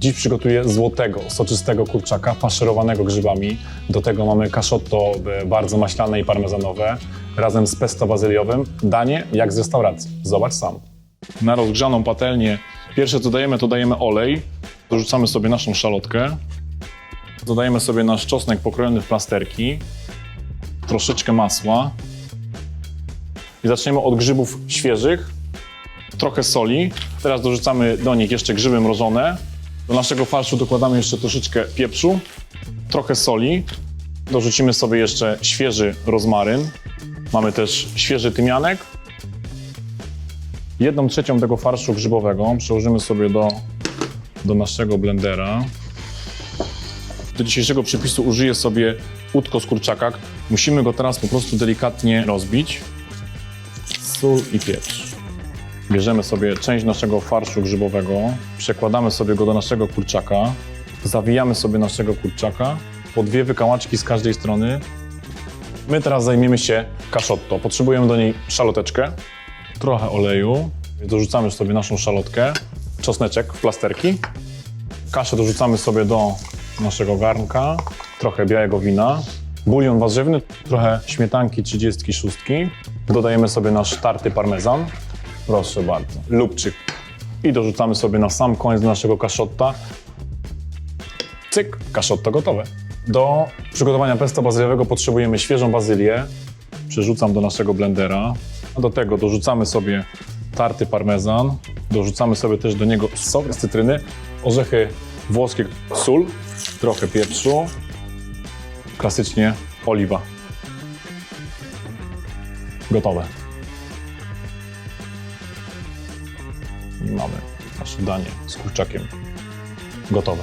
Dziś przygotuję złotego, soczystego kurczaka faszerowanego grzybami. Do tego mamy kaszotto e, bardzo maślane i parmezanowe razem z pesto bazyliowym. Danie jak z restauracji. Zobacz sam. Na rozgrzaną patelnię pierwsze co dajemy to dajemy olej. Dorzucamy sobie naszą szalotkę. Dodajemy sobie nasz czosnek pokrojony w plasterki. Troszeczkę masła. I zaczniemy od grzybów świeżych. Trochę soli. Teraz dorzucamy do nich jeszcze grzyby mrożone. Do naszego farszu dokładamy jeszcze troszeczkę pieprzu, trochę soli. Dorzucimy sobie jeszcze świeży rozmaryn. Mamy też świeży tymianek. Jedną trzecią tego farszu grzybowego przełożymy sobie do, do naszego blendera. Do dzisiejszego przepisu użyję sobie łódko z kurczaka. Musimy go teraz po prostu delikatnie rozbić. Sól i pieprz. Bierzemy sobie część naszego farszu grzybowego, przekładamy sobie go do naszego kurczaka, zawijamy sobie naszego kurczaka, po dwie wykałaczki z każdej strony. My teraz zajmiemy się kaszotto. Potrzebujemy do niej szaloteczkę, trochę oleju, dorzucamy sobie naszą szalotkę, czosneczek w plasterki, kaszę dorzucamy sobie do naszego garnka, trochę białego wina, bulion warzywny, trochę śmietanki 36, dodajemy sobie nasz tarty parmezan, Proszę bardzo. Lubczyk. I dorzucamy sobie na sam koniec naszego kaszotta. Cyk, kaszotto gotowe. Do przygotowania pesto bazyliowego potrzebujemy świeżą bazylię. Przerzucam do naszego blendera. A do tego dorzucamy sobie tarty parmezan. Dorzucamy sobie też do niego sok z cytryny, orzechy włoskie, sól, trochę pieprzu, klasycznie oliwa. Gotowe. Mamy nasze danie z kurczakiem gotowe.